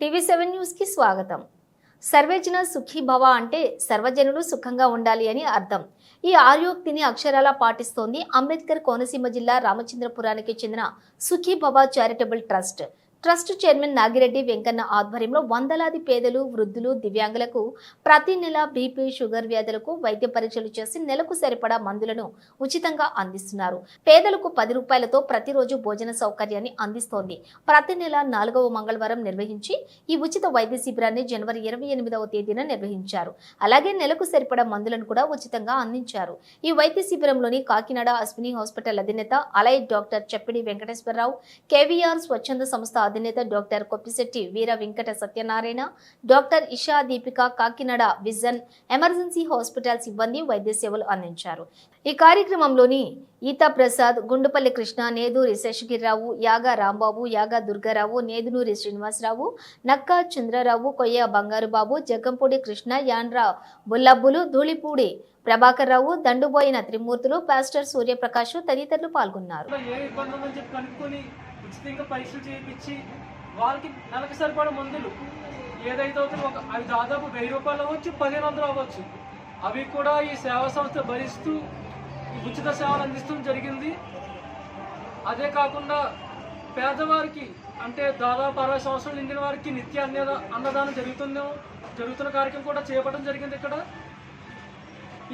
TV seven న్యూస్కి స్వాగతం. సర్వేజన సుఖీ భవ అంటే సర్వజనులు సుఖంగా ఉండాలి అని అర్థం. ఈ ఆర్యోక్తిని అక్షరాలా పాటిస్తోంది అంబేద్కర్ కోనసీమ జిల్లా రామచంద్రపురానికి చెందిన Sukhi Bhava charitable trust. Trust chairman Nagireddy Venkanna ఆధ్వర్యంలో వందలాది పేదలు వృద్ధులు దివ్యాంగులకు ప్రతి నెల బీపీ షుగర్ వ్యాధులకు వైద్య పరీక్షలు చేసి నెలకు సరిపడా మందులను ఉచితంగా అందిస్తున్నారు. పేదలకు పది రూపాయలతో ప్రతిరోజు భోజన సౌకర్యాన్ని అందిస్తోంది. ప్రతి నెల నాలుగవ మంగళవారం నిర్వహించి ఈ ఉచిత వైద్య శిబిరాన్ని జనవరి ఇరవై ఎనిమిదవ తేదీన నిర్వహించారు. అలాగే నెలకు సరిపడా మందులను కూడా ఉచితంగా అందించారు. ఈ వైద్య శిబిరంలోని కాకినాడ అశ్విని హాస్పిటల్ అధినేత allied doctor Cheppidi Venkateswararao KVR స్వచ్ఛంద సంస్థ అధినేత doctor Koppisetti Veera Venkata Satyanarayana doctor Isha Deepika Kakinada vision emergency hospital సిబ్బంది వైద్య సేవలు అందించారు. ఈ కార్యక్రమంలోని ఈతా ప్రసాద్ గుండుపల్లి కృష్ణ నేదూరి శేషగిరిరావు యాగా రాంబాబు యాగా దుర్గారావు నేదునూరి శ్రీనివాసరావు నక్కా చంద్రరావు కొయ్య బంగారుబాబు జగ్గంపూడి కృష్ణ యాండ్రా బుల్లబ్బులు ధూళిపూడి ప్రభాకర్ రావు దండుబోయిన త్రిమూర్తులు పాస్టర్ సూర్యప్రకాష్ తదితరులు పాల్గొన్నారు. ఉచితంగా పరీక్షలు చేయించి వాళ్ళకి నెలకు సరిపడే మందులు. ఏదైతే అవుతుందో ఒక అవి దాదాపు వెయ్యి రూపాయలు అవ్వచ్చు పదిహేను వందలు అవ్వచ్చు. అవి కూడా ఈ సేవా సంస్థ భరిస్తూ ఉచిత సేవలు అందిస్తూ జరిగింది. అదే కాకుండా పేదవారికి అంటే దాదాపు అరవై సంవత్సరాలు నిండిన వారికి నిత్య అన్నద అన్నదానం జరుగుతుందో జరుగుతున్న కార్యక్రమం కూడా చేపట్టడం జరిగింది ఇక్కడ.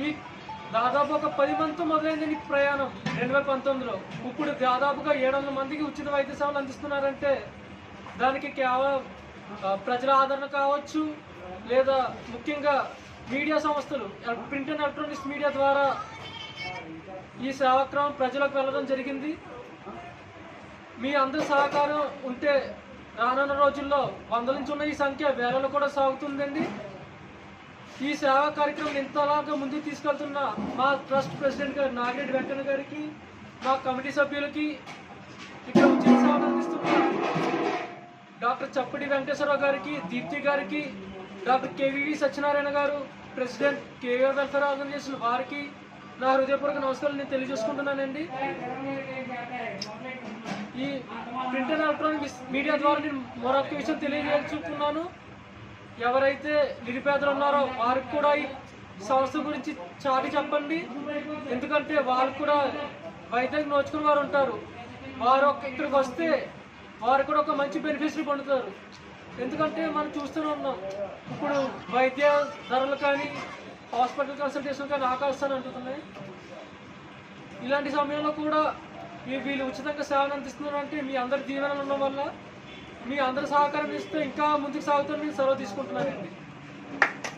ఈ దాదాపు ఒక పది మందితో మొదలైంది నీకు ప్రయాణం. రెండు వేల పంతొమ్మిదిలో. ఇప్పుడు దాదాపుగా ఏడు వందల మందికి ఉచిత వైద్య సేవలు అందిస్తున్నారంటే దానికి కేవలం ప్రజల ఆదరణ కావచ్చు లేదా ముఖ్యంగా మీడియా సంస్థలు ప్రింట్ అండ్ ఎలక్ట్రానిక్స్ మీడియా ద్వారా ఈ సేవాక్రమం ప్రజలకు వెళ్ళడం జరిగింది. మీ అందరి సహకారం ఉంటే రానున్న రోజుల్లో వందల నుంచి ఉన్న ఈ సంఖ్య వేలలో కూడా సాగుతుందండి. ఈ సేవా కార్యక్రమం ఇంతలాగా ముందుకు తీసుకెళ్తున్న మా ట్రస్ట్ ప్రెసిడెంట్ గారు నాగిరెడ్డి వెంకన్న గారికి మా కమిటీ సభ్యులకి ఇక్కడ ఉచిత సేవలు అందిస్తున్న డాక్టర్ చప్పటి వెంకటేశ్వరరావు గారికి దీప్తి గారికి డాక్టర్ కేవీవి సత్యనారాయణ గారు ప్రెసిడెంట్ కేవీఆర్ వెల్ఫేర్ ఆర్గనైజేషన్ వారికి నా హృదయపూర్వక నమస్కారాలు నేను తెలియజేసుకుంటున్నానండి. ఈ ప్రింట్ అండ్ ఎలక్ట్రానిక్ మీడియా ద్వారా నేను మరొక విషయం తెలియజేసుకున్నాను ఎవరైతే నిరుపేదలు ఉన్నారో వారికి కూడా ఈ సంస్థ గురించి చాటి చెప్పండి. ఎందుకంటే వాళ్ళు కూడా వైద్యం నోచుకుని వారు ఉంటారు. వారు ఒక- ఇక్కడికి వస్తే వారు కూడా ఒక మంచి బెనిఫిట్స్ని పొందుతారు. ఎందుకంటే మనం చూస్తూనే ఉన్నాం. ఇప్పుడు వైద్య ధరలు కానీ హాస్పిటల్ కన్సల్టేషన్ కానీ ఆకాశాన్ని అంటున్నాయి ఇలాంటి సమయంలో కూడా ఈ వీళ్ళు ఉచితంగా సేవలు అందిస్తున్నారు అంటే మీ అందరి దీవెనలు ఉండడం వల్ల మీ అందరి సహకారం ఇస్తే ఇంకా ముందుకు సాగుతారని సెలవు తీసుకుంటున్నానండి.